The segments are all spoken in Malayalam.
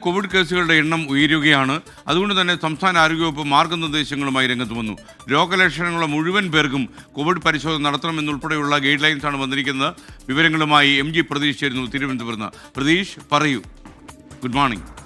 കോവിഡ് കേസുകളുടെ എണ്ണം ഉയരുകയാണ്. അതുകൊണ്ട് തന്നെ സംസ്ഥാന ആരോഗ്യവകുപ്പ് മാർഗനിർദ്ദേശങ്ങളുമായി രംഗത്ത് വന്നു. രോഗലക്ഷണങ്ങളുള്ള മുഴുവൻ പേർക്കും കോവിഡ് പരിശോധന നടത്തണമെന്നുൾപ്പെടെയുള്ള ഗൈഡ് ലൈൻസാണ് വന്നിരിക്കുന്നത്. വിവരങ്ങളുമായി എം ജി പ്രതീഷ് ചേരുന്നു തിരുവനന്തപുരത്ത്. പ്രതീഷ് പറയൂ. Good morning.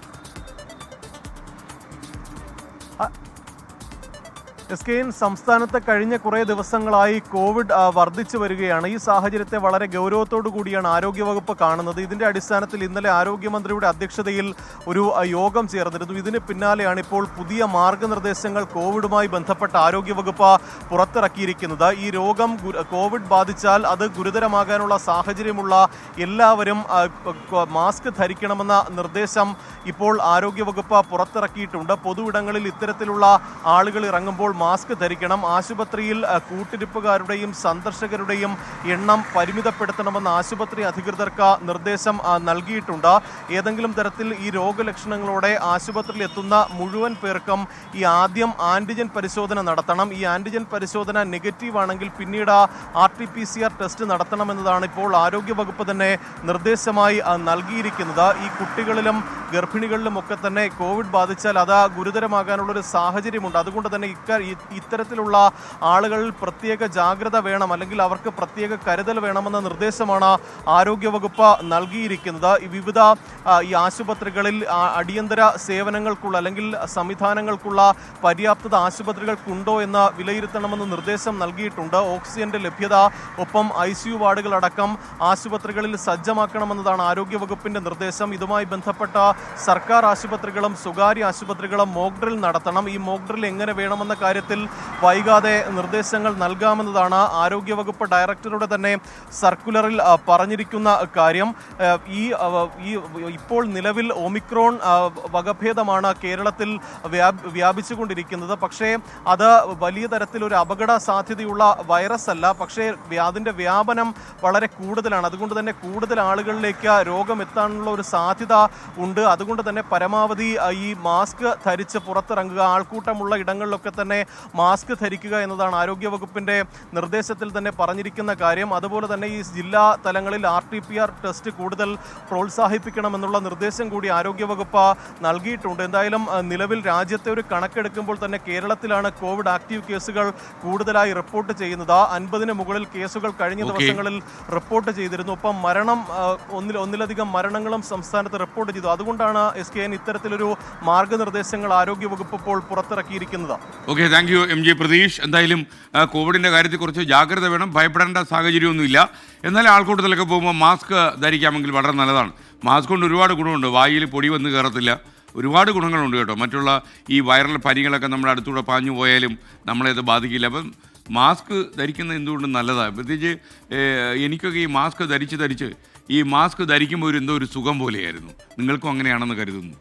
S K N സംസ്ഥാനത്ത് കഴിഞ്ഞ കുറേ ദിവസങ്ങളായി കോവിഡ് വർദ്ധിച്ചു വരികയാണ്. ഈ സാഹചര്യത്തെ വളരെ ഗൗരവത്തോടു കൂടിയാണ് ആരോഗ്യവകുപ്പ് കാണുന്നത്. ഇതിന്റെ അടിസ്ഥാനത്തിൽ ഇന്നലെ ആരോഗ്യമന്ത്രിയുടെ അധ്യക്ഷതയിൽ ഒരു യോഗം ചേർന്നിരുന്നു. ഇതിന് പിന്നാലെയാണ് ഇപ്പോൾ പുതിയ മാർഗനിർദ്ദേശങ്ങൾ കോവിഡുമായി ബന്ധപ്പെട്ട ആരോഗ്യവകുപ്പ് പുറത്തിറക്കിയിരിക്കുന്നത്. ഈ രോഗം കോവിഡ് ബാധിച്ചാൽ അത് ഗുരുതരമാകാനുള്ള സാഹചര്യമുള്ള എല്ലാവരും മാസ്ക് ധരിക്കണമെന്ന നിർദ്ദേശം ഇപ്പോൾ ആരോഗ്യവകുപ്പ് പുറത്തിറക്കിയിട്ടുണ്ട്. പൊതുവിടങ്ങളിൽ ഇത്തരത്തിലുള്ള ആളുകൾ ഇറങ്ങുമ്പോൾ മാസ്ക് ധരിക്കണം ആശുപത്രിയിൽ കൂട്ടിരിപ്പുകാരുടെയും സന്ദർശകരുടെയും എണ്ണം പരിമിതപ്പെടുത്തണമെന്ന് ആശുപത്രി അധികൃതർക്ക് നിർദ്ദേശം നൽകിയിട്ടുണ്ട്. ഏതെങ്കിലും തരത്തിൽ ഈ രോഗലക്ഷണങ്ങളോടെ ആശുപത്രിയിൽ എത്തുന്ന മുഴുവൻ പേർക്കും ഈ ആദ്യം ആന്റിജൻ പരിശോധന നടത്തണം. ഈ ആന്റിജൻ പരിശോധന നെഗറ്റീവ് ആണെങ്കിൽ പിന്നീട് R T P C R test നടത്തണമെന്നതാണ് ഇപ്പോൾ ആരോഗ്യവകുപ്പ് തന്നെ നിർദ്ദേശമായി നൽകിയിരിക്കുന്നത്. ഈ കുട്ടികളിലും ഗർഭിണികളിലും ഒക്കെ തന്നെ കോവിഡ് ബാധിച്ചാൽ അത് ഗുരുതരമാകാനുള്ള ഒരു സാഹചര്യമുണ്ട്. അതുകൊണ്ട് തന്നെ ഇക്ക ഇത്തരത്തിലുള്ള ആളുകളിൽ പ്രത്യേക ജാഗ്രത വേണം അല്ലെങ്കിൽ അവർക്ക് പ്രത്യേക കരുതൽ വേണമെന്ന നിർദ്ദേശമാണ് ആരോഗ്യവകുപ്പ് നൽകിയിരിക്കുന്നത്. വിവിധ ഈ ആശുപത്രികളിൽ അടിയന്തര സേവനങ്ങൾക്കുള്ള അല്ലെങ്കിൽ സംവിധാനങ്ങൾക്കുള്ള പര്യാപ്തത ആശുപത്രികൾക്കുണ്ടോ എന്ന് വിലയിരുത്തണമെന്ന് നിർദ്ദേശം നൽകിയിട്ടുണ്ട്. ഓക്സിജന്റെ ലഭ്യത ഒപ്പം ഐ സി യു വാർഡുകളടക്കം ആശുപത്രികളിൽ സജ്ജമാക്കണമെന്നതാണ് ആരോഗ്യവകുപ്പിന്റെ നിർദ്ദേശം. ഇതുമായി ബന്ധപ്പെട്ട സർക്കാർ ആശുപത്രികളും സ്വകാര്യ ആശുപത്രികളും മോക്ക് ഡ്രിൽ നടത്തണം. ഈ മോക്ക് ഡ്രിൽ എങ്ങനെ വേണമെന്ന കാര്യത്തിൽ വൈകാതെ നിർദ്ദേശങ്ങൾ നൽകാമെന്നതാണ് ആരോഗ്യവകുപ്പ് ഡയറക്ടറുടെ തന്നെ സർക്കുലറിൽ പറഞ്ഞിരിക്കുന്ന കാര്യം. ഈ ഈ ഇപ്പോൾ നിലവിൽ ഒമിക്രോൺ വകഭേദമാണ് കേരളത്തിൽ വ്യാപിച്ചുകൊണ്ടിരിക്കുന്നത്. പക്ഷേ അത് വലിയ തരത്തിൽ ഒരു അപകട സാധ്യതയുള്ള വൈറസ് അല്ല പക്ഷേ അതിന്റെ വ്യാപനം വളരെ കൂടുതലാണ്. അതുകൊണ്ട് തന്നെ കൂടുതൽ ആളുകളിലേക്ക് രോഗം എത്താനുള്ള ഒരു സാധ്യത ഉണ്ട്. അതുകൊണ്ട് തന്നെ പരമാവധി ഈ മാസ്ക് ധരിച്ച് പുറത്തിറങ്ങുക ആൾക്കൂട്ടമുള്ള ഇടങ്ങളിലൊക്കെ തന്നെ മാസ്ക് ധരിക്കുക എന്നതാണ് ആരോഗ്യവകുപ്പിന്റെ നിർദ്ദേശത്തിൽ തന്നെ പറഞ്ഞിരിക്കുന്ന കാര്യം. അതുപോലെ തന്നെ ഈ ജില്ലാ തലങ്ങളിൽ R T P R test കൂടുതൽ പ്രോത്സാഹിപ്പിക്കണമെന്നുള്ള നിർദ്ദേശം കൂടി ആരോഗ്യവകുപ്പ് നൽകിയിട്ടുണ്ട്. എന്തായാലും നിലവിൽ രാജ്യത്തെ ഒരു കണക്കെടുക്കുമ്പോൾ തന്നെ കേരളത്തിലാണ് കോവിഡ് ആക്റ്റീവ് കേസുകൾ കൂടുതലായി റിപ്പോർട്ട് ചെയ്യുന്നത്. അൻപതിന് മുകളിൽ കേസുകൾ കഴിഞ്ഞ ദിവസങ്ങളിൽ റിപ്പോർട്ട് ചെയ്തിരുന്നു. ഒപ്പം മരണം ഒന്നിൽ ഒന്നിലധികം മരണങ്ങളും സംസ്ഥാനത്ത് റിപ്പോർട്ട് ചെയ്തു. അതുകൊണ്ടാണ് എസ് കെ എൻ ഇത്തരത്തിലൊരു മാർഗനിർദ്ദേശങ്ങൾ ആരോഗ്യവകുപ്പ് ഇപ്പോൾ പുറത്തിറക്കിയിരിക്കുന്നത്. Okay thank you M G Pratheesh എന്തായാലും കോവിഡിന്റെ കാര്യത്തിൽ കുറച്ച് ജാഗ്രത വേണം. ഭയപ്പെടേണ്ട സാഹചര്യമൊന്നുമില്ല. എന്നാലും ആൾക്കൂട്ടത്തിലൊക്കെ പോകുമ്പോൾ മാസ്ക് ധരിക്കാമെങ്കിൽ വളരെ നല്ലതാണ്. മാസ്ക് കൊണ്ട് ഒരുപാട് ഗുണമുണ്ട്. വായിൽ പൊടി വന്ന് കയറത്തില്ല. ഒരുപാട് ഗുണങ്ങളുണ്ട് കേട്ടോ. മറ്റുള്ള ഈ വൈറൽ പനികളൊക്കെ നമ്മുടെ അടുത്തൂടെ പാഞ്ഞു പോയാലും നമ്മളെ അത് ബാധിക്കില്ല. അപ്പം മാസ്ക് ധരിക്കുന്നത് എന്തുകൊണ്ടും നല്ലതാണ് പ്രത്യേകിച്ച് എനിക്കൊക്കെ ഈ മാസ്ക് ധരിച്ച് ധരിച്ച് ഈ മാസ്ക് ധരിക്കുമ്പോൾ ഒരു എന്തോ ഒരു സുഖം പോലെയായിരുന്നു. നിങ്ങൾക്കും അങ്ങനെയാണെന്ന് കരുതുന്നു.